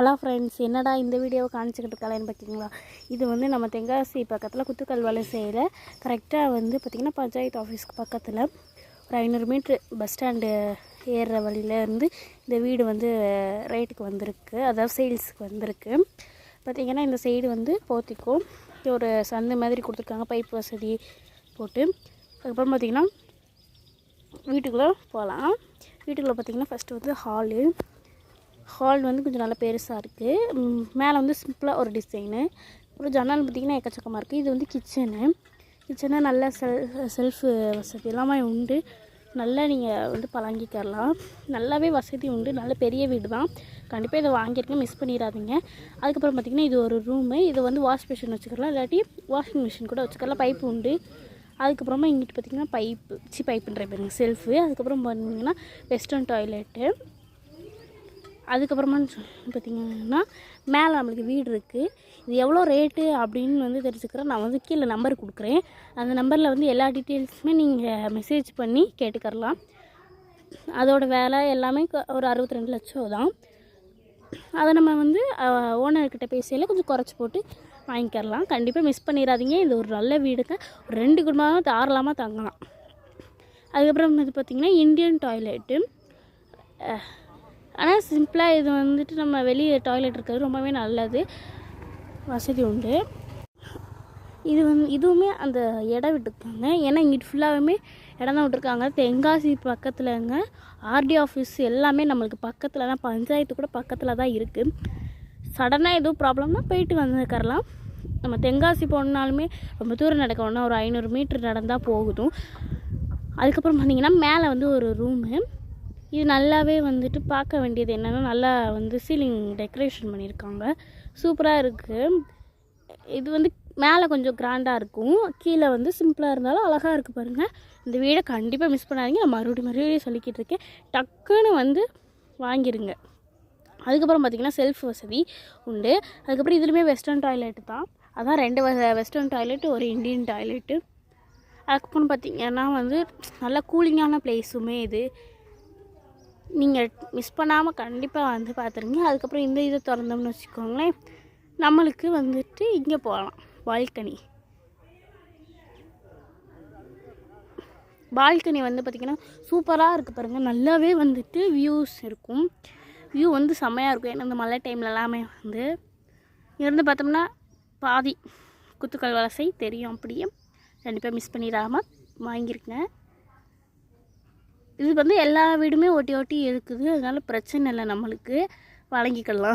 Hello friends என்னடா இந்த வீடியோவை காமிச்சிக்கிட்டு இருக்காளேன்னு பார்த்தீங்களா இது வந்து நம்ம தென்காசி பக்கத்தில் குத்துக்கல் செய்கிற கரெக்டாக வந்து பார்த்திங்கன்னா பஞ்சாயத்து ஆஃபீஸ்க்கு பக்கத்தில் ஒரு ஐநூறு மீட்ரு பஸ் ஸ்டாண்டு ஏறுற வழியில இருந்து இந்த வீடு வந்து ரேட்டுக்கு வந்திருக்கு. அதாவது சேல்ஸுக்கு வந்திருக்கு. பார்த்திங்கன்னா இந்த சைடு வந்து போத்திக்கும் ஒரு சந்து மாதிரி கொடுத்துருக்காங்க. பைப் வசதி போட்டு. அதுக்கப்புறம் பார்த்திங்கன்னா வீட்டுக்குள்ளே போகலாம் வீட்டுக்குள்ளே பார்த்திங்கன்னா ஃபஸ்ட்டு வந்து ஹாலு ஹால் வந்து கொஞ்சம் நல்லா பெருசாக இருக்குது மேலே வந்து சிம்பிளாக ஒரு டிசைனு அப்புறம் ஜன்னல் பார்த்திங்கன்னா எக்கச்சக்கமாக இருக்குது இது வந்து கிச்சனு கிச்சனு நல்ல செல் செல்ஃபு வசதி எல்லாமே உண்டு. நல்லா நீங்கள் வந்து பழங்கிக்கலாம். நல்லாவே வசதி உண்டு. நல்ல பெரிய வீடு தான். கண்டிப்பாக இதை வாங்கியிருக்கேன் மிஸ் பண்ணிடாதீங்க. அதுக்கப்புறம் பார்த்திங்கன்னா இது ஒரு ரூமு இது வந்து வாஷ் மிஷின் வச்சுக்கலாம். இல்லாட்டி வாஷிங் மிஷின் கூட வச்சுக்கலாம். பைப்பு உண்டு. அதுக்கப்புறமா இங்கிட்டு பார்த்திங்கன்னா பைப்பு சி பைப்புன்ற பாருங்க. செல்ஃபு அதுக்கப்புறம் பார்த்திங்கன்னா வெஸ்டர்ன் டாய்லெட்டு அதுக்கப்புறமா பார்த்திங்கன்னா மேலே நம்மளுக்கு வீடு இருக்குது இது எவ்வளோ ரேட்டு அப்படின்னு வந்து தெரிஞ்சுக்கிறேன். நான் வந்து கீழே நம்பர் கொடுக்குறேன். அந்த நம்பரில் வந்து எல்லா டீட்டெயில்ஸுமே நீங்கள் மெசேஜ் பண்ணி கேட்டுக்கரலாம் அதோட வேலை எல்லாமே ஒரு அறுபத்தி ரெண்டு லட்சம் தான். அதை நம்ம வந்து ஓனர்கிட்ட பேசியில் கொஞ்சம் குறைச்சி போட்டு வாங்கிக்கிறலாம். கண்டிப்பாக மிஸ் பண்ணிடாதீங்க இது ஒரு நல்ல வீடுங்க. ஒரு ரெண்டு குடும்பமாக தாராளமாக தங்கலாம். அதுக்கப்புறம் இது பார்த்திங்கன்னா இந்தியன் டாய்லெட்டு ஆனால் சிம்பிளாக இது வந்துட்டு நம்ம வெளியே டாய்லெட் இருக்கிறது ரொம்பவே நல்லது. வசதி உண்டு. இது வந்து இதுவுமே அந்த இடம் விட்டுருக்காங்க. ஏன்னா இங்கிட்டு ஃபுல்லாகவுமே இடம் தான் விட்டுருக்காங்க. தென்காசி பக்கத்துலங்க ஆர்டி ஆஃபீஸ் எல்லாமே நம்மளுக்கு பக்கத்தில் தான் பஞ்சாயத்து கூட பக்கத்தில் தான் இருக்குது சடனாக எதுவும் ப்ராப்ளம்னா போயிட்டு வந்துக்கரலாம் நம்ம தென்காசி போனாலுமே ரொம்ப தூரம் நடக்கணும்னா ஒரு ஐநூறு மீட்ரு நடந்தால் போகுதும் அதுக்கப்புறம் பார்த்தீங்கன்னா மேலே வந்து ஒரு ரூமு இது நல்லாவே வந்துட்டு பார்க்க வேண்டியது என்னென்னா நல்லா வந்து சீலிங் டெக்கரேஷன் பண்ணியிருக்காங்க. சூப்பராக இருக்குது இது வந்து மேலே கொஞ்சம் கிராண்டாக இருக்கும். கீழே வந்து சிம்பிளாக இருந்தாலும் அழகாக இருக்குது பாருங்கள் இந்த வீடை கண்டிப்பாக மிஸ் பண்ணாதீங்க. நான் மறுபடியும் மறுபடியும் சொல்லிக்கிட்டு இருக்கேன். டக்குன்னு வந்து வாங்கிடுங்க அதுக்கப்புறம் பார்த்திங்கன்னா செல்ஃப் வசதி உண்டு. அதுக்கப்புறம் இதுலேயுமே வெஸ்டர்ன் டாய்லெட்டு தான். அதான் ரெண்டு வெஸ்டர்ன் டாய்லெட்டு ஒரு இண்டியன் டாய்லெட்டு அதுக்கப்புறம் பார்த்திங்கன்னா வந்து நல்லா கூலிங்கான பிளேஸுமே இது. நீங்கள் மிஸ் பண்ணாமல் கண்டிப்பாக வந்து பார்த்துருங்க. அதுக்கப்புறம் இந்த இதை திறந்தோம்னு வச்சுக்கோங்களேன். நம்மளுக்கு வந்துட்டு இங்கே போகலாம். பால்கனி. பால்கனி வந்து பார்த்திங்கன்னா சூப்பராக இருக்குது பாருங்கள். நல்லாவே வந்துட்டு வியூஸ் இருக்கும். வியூ வந்து செம்மையாக இருக்கும். ஏன்னா இந்த மழை டைம்ல எல்லாமே வந்து இருந்து பார்த்தோம்னா பாதி குத்துக்கல் வலசை தெரியும் அப்படியே. கண்டிப்பாக மிஸ் பண்ணிடாமல் வாங்கியிருக்கேன் இது வந்து எல்லா வீடுமே ஒட்டி ஒட்டி இருக்குது. அதனால பிரச்சனை இல்லை நம்மளுக்கு. வழங்கிக்கலாம்.